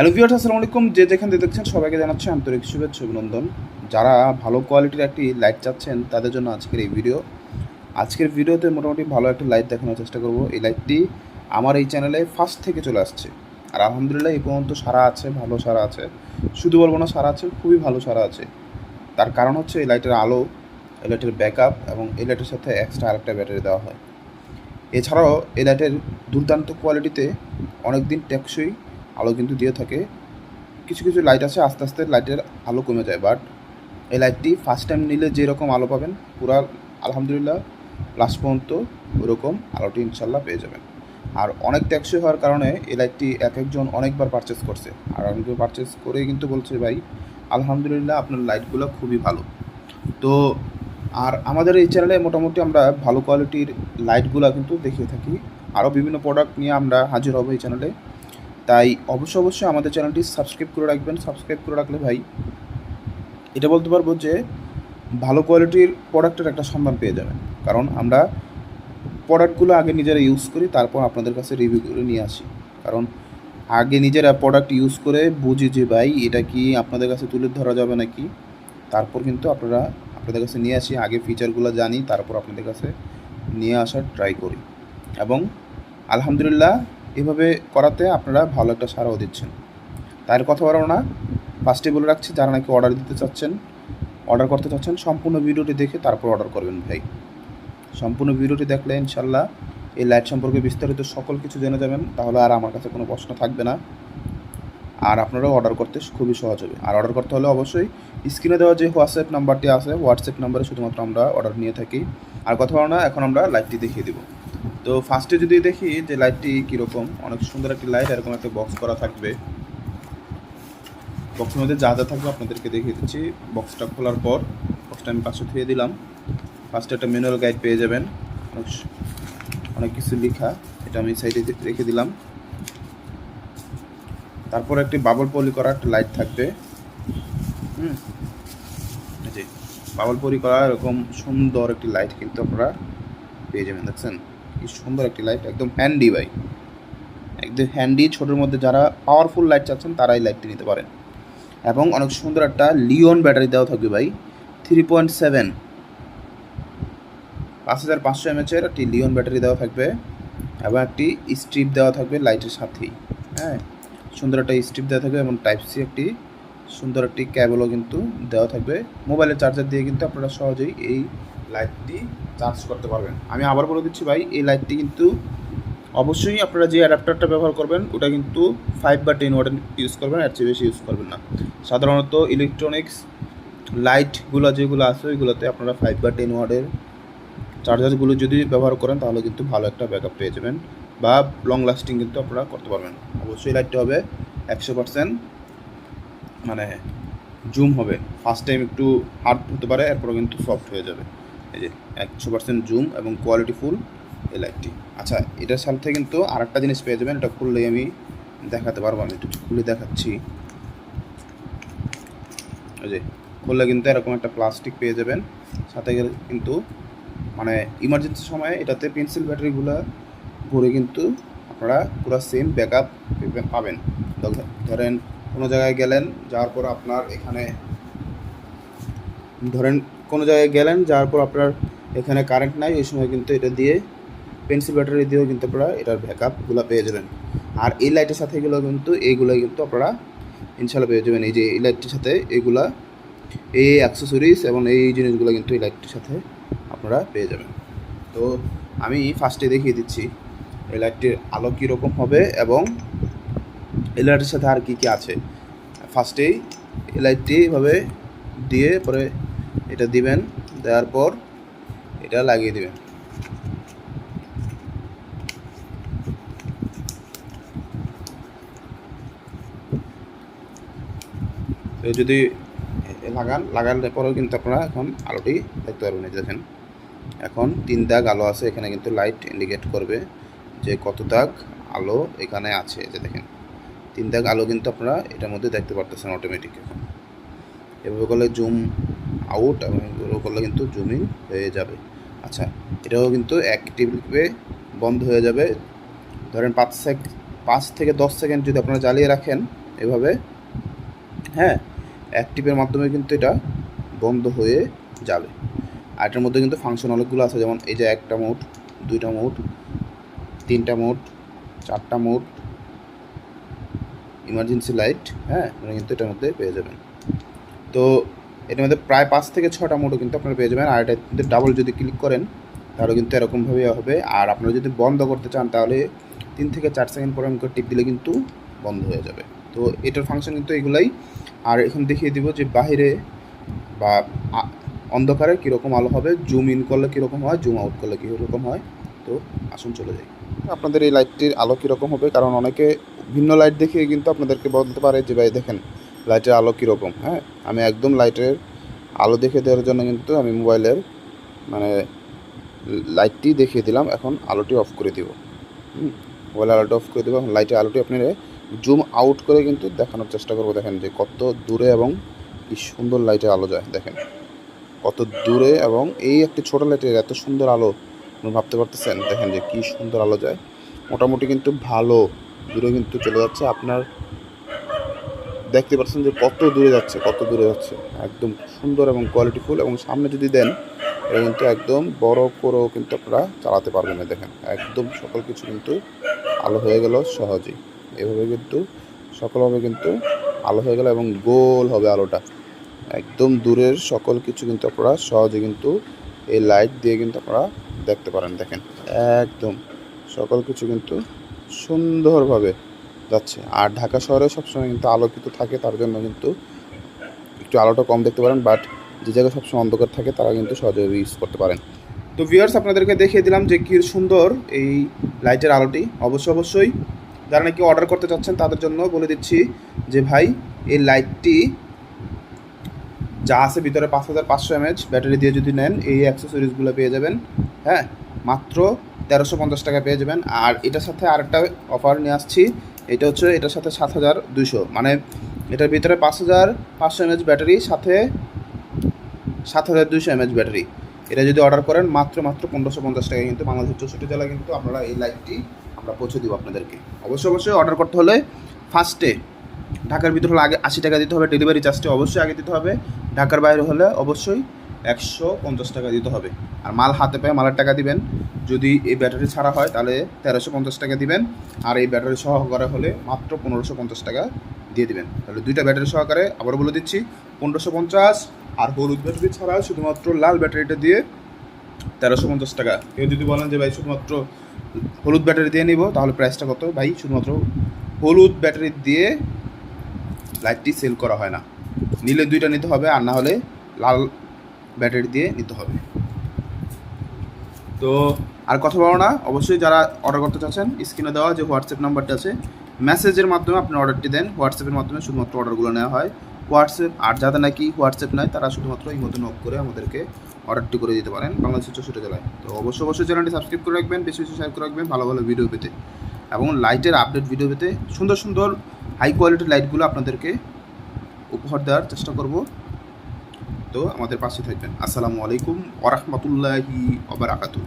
Hello viewers আসসালামু আলাইকুম যে যেখান থেকে দেখছেন সবাইকে জানাচ্ছি আন্তরিক শুভেচ্ছা, অভিনন্দন। যারা ভালো কোয়ালিটির একটি লাইট চাচ্ছেন, তাদের জন্য আজকের এই ভিডিও আজকের ভিডিওতে মোটামুটি ভালো একটা লাইট দেখানোর চেষ্টা করব। এই লাইটটি আমার এই চ্যানেলে ফার্স্ট থেকে চলে আসছে। আর আলহামদুলিল্লাহ, এই পর্যন্ত সারা আছে, ভালো সারা আছে। শুধু বলব না, সারা আছে, খুবই ভালো সারা আছে। তার কারণ হচ্ছে, এই লাইটের আলো, এই লাইটের ব্যাকআপ এবং এই লাইটের সাথে এক্সট্রা আরেকটা ব্যাটারি দেওয়া হয়। এছাড়াও, এই লাইটের দুর্দান্ত কোয়ালিটিতে অনেক দিন টেকসই আলো কিন্তু দিয়ে থাকে। কিছু কিছু লাইট আছে, আস্তে আস্তে লাইটের আলো কমে যায় বাট এই লাইটটি ফার্স্ট টাইম নিলে যেরকম আলো পাবেন, পুরা আলহামদুলিল্লাহ লাস্ট পর্যন্ত ওরকম আলোটি ইনশাল্লাহ পেয়ে যাবেন। আর অনেক টেকসই হওয়ার কারণে এই লাইটটি এক একজন অনেকবার পারচেস করছে। আর অনেকে পারচেস করেই কিন্তু বলছে, ভাই, আলহামদুলিল্লাহ আপনার লাইটগুলো খুবই ভালো। তো আর আমাদের এই চ্যানেলে মোটামুটি আমরা ভালো কোয়ালিটির লাইটগুলো কিন্তু দেখিয়ে থাকি। আরও বিভিন্ন প্রোডাক্ট নিয়ে আমরা হাজির হব এই চ্যানেলে তাই অবশ্য অবশ্যই আমাদের চ্যানেলটি সাবস্ক্রাইব করে রাখবেন। সাবস্ক্রাইব করে রাখলে ভাই এটা বলতে পারব যে ভালো কোয়ালিটির প্রোডাক্টের একটা সন্ধান পেয়ে যাবেন। কারণ আমরা প্রোডাক্টগুলো আগে নিজেরা ইউজ করি, তারপর আপনাদের কাছে রিভিউ করে নিয়ে আসি। কারণ আগে নিজেরা প্রোডাক্ট ইউজ করে বুঝি যে ভাই এটা কি আপনাদের কাছে তুলে ধরা যাবে নাকি? তারপর কিন্তু আপনারা আপনাদের কাছে নিয়ে আসি, আগে ফিচারগুলো জানি, তারপর আপনাদের কাছে নিয়ে আসার ট্রাই করি। এবং আলহামদুলিল্লাহ এভাবে করাতে আপনারা ভালো একটা সারাও দিচ্ছেন। তার কথা বলব না। ফার্স্টে বলে রাখছি, যারা নাকি অর্ডার দিতে চাচ্ছেন অর্ডার করতে চাচ্ছেন, সম্পূর্ণ ভিডিওটি দেখে তারপর অর্ডার করবেন ভাই। সম্পূর্ণ ভিডিওটি দেখলে ইনশাল্লাহ এই লাইট সম্পর্কে বিস্তারিত সকল কিছু জেনে যাবেন, তাহলে আর আমার কাছে কোনো প্রশ্ন থাকবে না। আর আপনারাও অর্ডার করতে খুবই সহজ হবে। আর অর্ডার করতে হলে অবশ্যই স্ক্রিনে দেওয়া যে হোয়াটসঅ্যাপ নাম্বারটি আছে হোয়াটসঅ্যাপ নাম্বারে শুধুমাত্র আমরা অর্ডার নিয়ে থাকি। আর কথা বলো না, এখন আমরা লাইটটি দেখিয়ে দিব। তো ফার্স্টে যদি দেখি যে লাইটটি কীরকম, অনেক সুন্দর একটি লাইট এরকম একটা বক্স করা থাকবে। বক্সের মধ্যে যা যা থাকবে আপনাদেরকে দেখিয়ে দিচ্ছি। বক্সটা খোলার পর বক্সটা আমি পাশে ধুয়ে দিলাম। ফার্স্টে একটা ম্যানুয়াল গাইড পেয়ে যাবেন। অনেক কিছু লেখা, এটা আমি সাইডে রেখে দিলাম। তারপর একটি বাবল পলি করা একটা লাইট থাকবে। হুম? বাবল পলি করা এরকম সুন্দর একটি লাইট কিন্তু আপনারা পেয়ে যাবেন, দেখছেন? কি সুন্দর একটি লাইট একদম হ্যান্ডি ভাই। একদম হ্যান্ডি ছোটোর মধ্যে যারা পাওয়ারফুল লাইট চাচ্ছেন, তারা এই লাইটটি নিতে পারেন। এবং অনেক সুন্দর একটা লিওন ব্যাটারি দেওয়া থাকবে ভাই থ্রি পয়েন্ট সেভেন পাঁচ হাজার পাঁচশো এমএচের একটি লিওন ব্যাটারি দেওয়া থাকবে এবং একটি স্ট্রিপ দেওয়া থাকবে লাইটের সাথেই। হ্যাঁ সুন্দর একটা স্ট্রিপ দেওয়া থাকবে এবং টাইপ সি একটি সুন্দর একটি ক্যাবলও কিন্তু দেওয়া থাকবে। মোবাইলের চার্জার দিয়ে কিন্তু আপনারা সহজেই এই লাইটটি চার্জ করতে পারবেন। আমি আবার বলে দিচ্ছি ভাই, এই লাইটটি কিন্তু অবশ্যই আপনারা যে অ্যাডাপ্টারটা ব্যবহার করবেন, ওটা কিন্তু ফাইভ বা টেন ওয়াটের ইউজ করবেন, এর চেয়ে বেশি ইউজ করবেন না। সাধারণত ইলেকট্রনিক্স লাইটগুলো যেগুলো আছে, ওইগুলোতে আপনারা ফাইভ বা টেন ওয়াটের চার্জারগুলো যদি ব্যবহার করেন, তাহলে কিন্তু ভালো একটা ব্যাকআপ পেয়ে যাবেন বা লং লাস্টিং কিন্তু আপনারা করতে পারবেন। অবশ্যই লাইটটা হবে একশো পার্সেন্ট মানে জুম হবে। ফার্স্ট টাইম একটু হার্ড হতে পারে এরপরে কিন্তু সফট হয়ে যাবে। এই যে, একশো পার্সেন্ট জুম এবং কোয়ালিটি ফুল লাইটটি আচ্ছা এটার সাথে কিন্তু আর একটা জিনিস পেয়ে যাবেন, এটা খুললেই আমি দেখাতে পারব, আমি একটু খুলে দেখাচ্ছি। এই যে, খুললে কিন্তু এরকম একটা প্লাস্টিক পেয়ে যাবেন। সাথে গেলে কিন্তু মানে ইমার্জেন্সি সময়ে এটাতে পেন্সিল ব্যাটারিগুলো ভরে কিন্তু আপনারা পুরো সেম ব্যাকআপ পাবেন। ধরেন কোনো জায়গায় গেলেন, যাওয়ার পর আপনার এখানে ধরেন কোনো জায়গায় গেলেন, যাওয়ার পর আপনার এখানে কারেন্ট নাই, ওই সময় কিন্তু এটা দিয়ে পেন্সিল ব্যাটারি দিয়েও কিন্তু আপনারা এটার ব্যাকআপগুলো পেয়ে যাবেন। আর এই লাইটের সাথে এগুলো কিন্তু এইগুলো কিন্তু আপনারা ইনশাল্লাহ পেয়ে যাবেন। এই যে এই লাইটটির সাথে এইগুলা এই অ্যাক্সেসরিজ এবং এই জিনিসগুলো কিন্তু এই লাইটটির সাথে আপনারা পেয়ে যাবেন। তো আমি ফার্স্টে দেখিয়ে দিচ্ছি, এই লাইটটির আলো কীরকম হবে এবং এই লাইটের সাথে আর কী কী আছে। ফার্স্টেই এই লাইটটি এভাবে দিয়ে পরে এটা দিবেন, দেওয়ার পর এটা লাগিয়ে দিবেন। যদি লাগান লাগানোর পরেও কিন্তু আপনারা এখন আলোটি দেখতে পারবেন দেখেন। এখন তিন দাগ আলো আছে, এখানে কিন্তু লাইট ইন্ডিকেট করবে যে কত দাগ আলো এখানে আছে যে দেখেন। তিন দাগ আলো কিন্তু আপনারা এটার মধ্যে দেখতে পারতেছেন অটোমেটিক এখন। এভাবে করলে জুম আউট এবং এভাবে করলে কিন্তু জুমিং হয়ে যাবে। আচ্ছা এটাও কিন্তু অ্যাক্টিভে বন্ধ হয়ে যাবে। ধরেন পাঁচ সেক পাঁচ থেকে দশ সেকেন্ড যদি আপনারা জ্বালিয়ে রাখেন এভাবে হ্যাঁ অ্যাক্টিভের মাধ্যমে কিন্তু এটা বন্ধ হয়ে যাবে। আর এটার মধ্যে কিন্তু ফাংশন অনেকগুলো আছে, যেমন এই যে একটা মোড দুইটা মোড তিনটা মোড চারটা মোড ইমার্জেন্সি লাইট হ্যাঁ আপনারা কিন্তু এটার মধ্যে পেয়ে যাবেন। তো এটার মধ্যে প্রায় পাঁচ থেকে ছটা মোডও কিন্তু আপনারা পেয়ে যাবেন। আর এটা ডাবল যদি ক্লিক করেন, তাহলে কিন্তু এরকমভাবে হবে। আর আপনারা যদি বন্ধ করতে চান, তাহলে তিন থেকে চার সেকেন্ড পরে আমাকে টিপ দিলে কিন্তু বন্ধ হয়ে যাবে। তো এটার ফাংশন কিন্তু এগুলাই। আর এখন দেখিয়ে দিব যে বাইরে বা অন্ধকারে কীরকম আলো হবে জুম ইন করলে কীরকম হয় জুম আউট করলে কীরকম হয়। তো আসুন চলে যাই। আপনাদের এই লাইটটির আলো কীরকম হবে? কারণ অনেকে ভিন্ন লাইট দেখিয়ে কিন্তু আপনাদেরকে বলতে পারে যে, ভাই, দেখেন লাইটের আলো কীরকম হ্যাঁ? আমি একদম লাইটের আলো দেখে দেওয়ার জন্য কিন্তু আমি মোবাইলের মানে লাইটটি দেখিয়ে দিলাম, এখন আলোটি অফ করে দিব। মোবাইলের আলোটা অফ করে দেবো, এখন লাইটের আলোটি আপনি জুম আউট করে কিন্তু দেখানোর চেষ্টা করব। দেখেন যে কত দূরে এবং কি সুন্দর লাইটের আলো যায়, দেখেন। কত দূরে এবং এই একটি ছোটো লাইটের এত সুন্দর আলো ভাবতে পারতেছেন? দেখেন যে কি সুন্দর আলো যায়। মোটামুটি কিন্তু ভালো। দূরে কিন্তু চলে যাচ্ছে। আপনার দেখতে পাচ্ছেন যে কত দূরে যাচ্ছে, কত দূরে যাচ্ছে। একদম সুন্দর এবং কোয়ালিটিফুল এবং সামনে যদি দেন, এটা কিন্তু একদম বড় করেও কিন্তু আপনারা চালাতে পারবেন না, দেখেন। একদম সকল কিছু কিন্তু আলো হয়ে গেল সহজেই। এভাবে কিন্তু সকলভাবে কিন্তু আলো হয়ে গেল এবং গোল হবে আলোটা। একদম দূরের সকল কিছু কিন্তু আপনারা সহজে কিন্তু এই লাইট দিয়ে কিন্তু আপনারা দেখতে পারেন, দেখেন। একদম সকল কিছু কিন্তু সুন্দরভাবে যাচ্ছে। আর ঢাকা শহরে সবসময় কিন্তু আলোকিত থাকে, তার জন্য কিন্তু একটু আলোটা কম দেখতে পারেন বাট যে জায়গায় সবসময় অন্ধকার থাকে, তারা কিন্তু সহজে ইউজ করতে পারেন। তো ভিউয়ার্স আপনাদেরকে দেখিয়ে দিলাম যে কী সুন্দর এই লাইটের আলোটি। অবশ্যই অবশ্যই যারা নাকি অর্ডার করতে চাচ্ছেন, তাদের জন্য বলে দিচ্ছি যে ভাই, এই লাইটটি যা আছে ভিতরে পাঁচ হাজার পাঁচশো এমএচ ব্যাটারি দিয়ে যদি নেন, এই অ্যাক্সেসরিজগুলো পেয়ে যাবেন। হ্যাঁ মাত্র তেরোশো পঞ্চাশ টাকা পেয়ে যাবেন। আর এটার সাথে আরেকটা অফার নিয়ে আসছি এটা হচ্ছে, এটার সাথে সাত হাজার মানে এটার ভিতরে পাঁচ হাজার পাঁচশো এমএচ ব্যাটারি, সাথে সাত হাজার দুশো এমএচ ব্যাটারি। এটা যদি অর্ডার করেন, মাত্র মাত্র পনেরোশো পঞ্চাশ টাকা কিন্তু বাংলাদেশের চৌষট্টি জেলায় কিন্তু আপনারা এই লাইটটি আমরা পৌঁছে দিব আপনাদেরকে। অবশ্যই অবশ্যই অর্ডার করতে হলে ফার্স্টে ঢাকার ভিতরে হলে আগে আশি টাকা দিতে হবে ডেলিভারি চার্জটি অবশ্যই আগে দিতে হবে। ঢাকার বাইরে হলে অবশ্যই একশো পঞ্চাশ টাকা দিতে হবে। আর মাল হাতে পেয়ে মালের টাকা দিবেন। যদি এই ব্যাটারি ছাড়া হয়, তাহলে তেরোশো পঞ্চাশ টাকা দিবেন। আর এই ব্যাটারি সহকারে হলে মাত্র পনেরোশো পঞ্চাশ টাকা দিয়ে দিবেন। তাহলে দুইটা ব্যাটারি সহকারে আবার বলে দিচ্ছি, পনেরোশো পঞ্চাশ আর হলুদ ব্যাটারি ছাড়া শুধুমাত্র লাল ব্যাটারিটা দিয়ে তেরোশো পঞ্চাশ টাকা। কেউ যদি বলেন যে, ভাই, শুধুমাত্র হলুদ ব্যাটারি দিয়ে নিব, তাহলে প্রাইসটা কত? ভাই, শুধুমাত্র হলুদ ব্যাটারি দিয়ে লাইটটি সেল করা হয় না। নিলে দুইটা নিতে হবে, আর না হলে লাল ব্যাটারি দিয়ে নিতে হবে। তো আর কথা বলো না। অবশ্যই যারা অর্ডার করতে চাচ্ছেন স্ক্রিনে দেওয়া যে হোয়াটসঅ্যাপ নাম্বারটা আছে মেসেজের মাধ্যমে আপনি অর্ডারটি দেন। হোয়াটসঅ্যাপের মাধ্যমে শুধুমাত্র অর্ডারগুলো নেওয়া হয়। হোয়াটসঅ্যাপ আর যাদের নাকি হোয়াটসঅ্যাপ নেয়, তারা শুধুমাত্র এই মতো নক করে আমাদেরকে অর্ডারটি করে দিতে পারেন বাংলাদেশের চৌষট্টি জেলায়। তো অবশ্যই অবশ্যই চ্যানেলটি সাবস্ক্রাইব করে রাখবেন, বেশি বেশি শেয়ার করে রাখবেন, ভালো ভালো ভিডিও পেতে। এবং লাইটের আপডেট ভিডিও পেতে সুন্দর সুন্দর হাই কোয়ালিটির লাইটগুলো আপনাদেরকে উপহার দেওয়ার চেষ্টা করব। তো আমাদের পাশে থাকবেন। আসসালামু আলাইকুম ওরহমতুল্লাহি ওবরাকাতু